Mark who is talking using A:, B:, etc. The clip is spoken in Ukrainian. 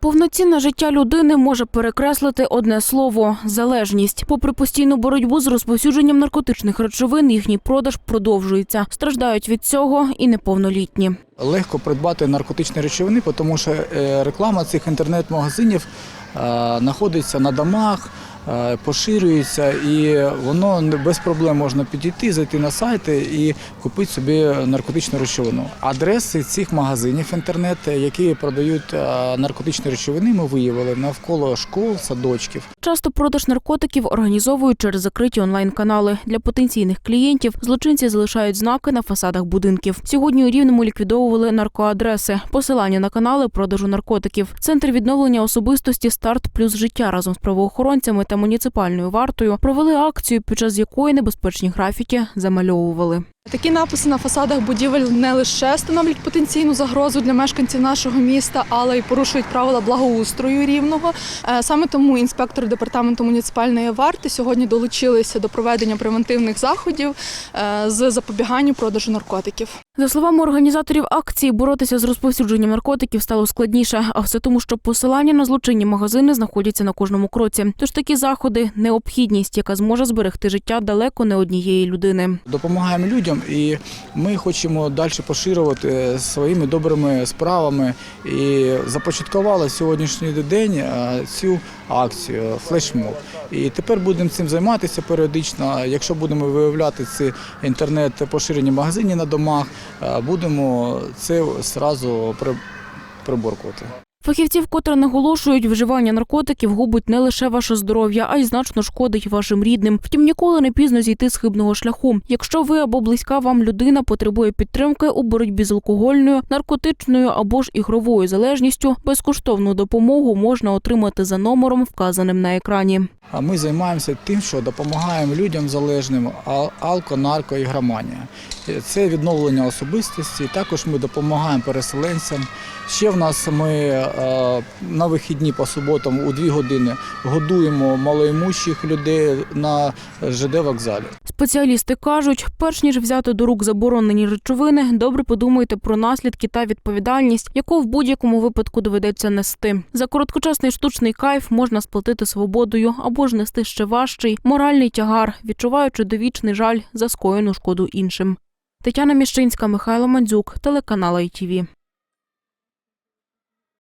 A: Повноцінне життя людини може перекреслити одне слово залежність. Попри постійну боротьбу з розповсюдженням наркотичних речовин, їхній продаж продовжується. Страждають від цього і неповнолітні.
B: Легко придбати наркотичні речовини, тому що е, реклама цих інтернет-магазинів е, знаходиться на домах, поширюється, і воно без проблем можна підійти, зайти на сайти і купити собі наркотичну речовину. Адреси цих магазинів інтернет, які продають е, наркотичні речовини, ми виявили навколо школ, садочків.
A: Часто продаж наркотиків організовують через закриті онлайн-канали. Для потенційних клієнтів злочинці залишають знаки на фасадах будинків. Сьогодні у Рівному ліквідовували наркоадреси, посилання на канали продажу наркотиків. Центр відновлення особистості Старт плюс життя разом з правоохоронцями та муніципальною вартою провели акцію, під час якої небезпечні графіті замальовували.
C: Такі написи на фасадах будівель не лише становлять потенційну загрозу для мешканців нашого міста, але й порушують правила благоустрою рівного. Е, Саме тому інспектори департаменту муніципальної варти сьогодні долучилися до проведення превентивних заходів е, з запобіганню продажу наркотиків.
A: За словами організаторів акції, боротися з розповсюдженням наркотиків стало складніше, а все тому, що посилання на злочинні магазини знаходяться на кожному кроці. Тож такі заходи необхідність, яка зможе зберегти життя далеко не однієї людини.
B: Допомагаємо людям, і ми хочемо далі поширювати своїми добрими справами. І започаткували сьогоднішній день е, цю акцію флешмоб. І тепер будемо цим займатися періодично. Якщо будемо виявляти ці інтернет поширені магазини на домах, будемо це при- приборкувати.
A: Фахівці вкотре наголошують, вживання наркотиків губить не лише ваше здоров'я, а й значно шкодить вашим рідним. Втім, ніколи не пізно зійти з хибного шляху. Якщо ви або близька вам людина потребує підтримки у боротьбі з алкогольною, наркотичною або ж ігровою залежністю, безкоштовну допомогу можна отримати за номером, вказаним на екрані.
B: А ми займаємося тим, що допомагаємо людям залежним алко, нарко і громанія. Це відновлення особистості. Також ми допомагаємо переселенцям. Ще в нас ми е, на вихідні по суботам у дві години годуємо малоімущих людей на ЖД вокзалі.
A: Спеціалісти кажуть, перш ніж взяти до рук заборонені речовини, добре подумайте про наслідки та відповідальність, яку в будь-якому випадку доведеться нести. За короткочасний штучний кайф можна сплатити свободою або ж нести ще важчий моральний тягар, відчуваючи довічний жаль за скоєну шкоду іншим. Тетяна Міщинська, Михайло Мандзюк, телеканал ITV.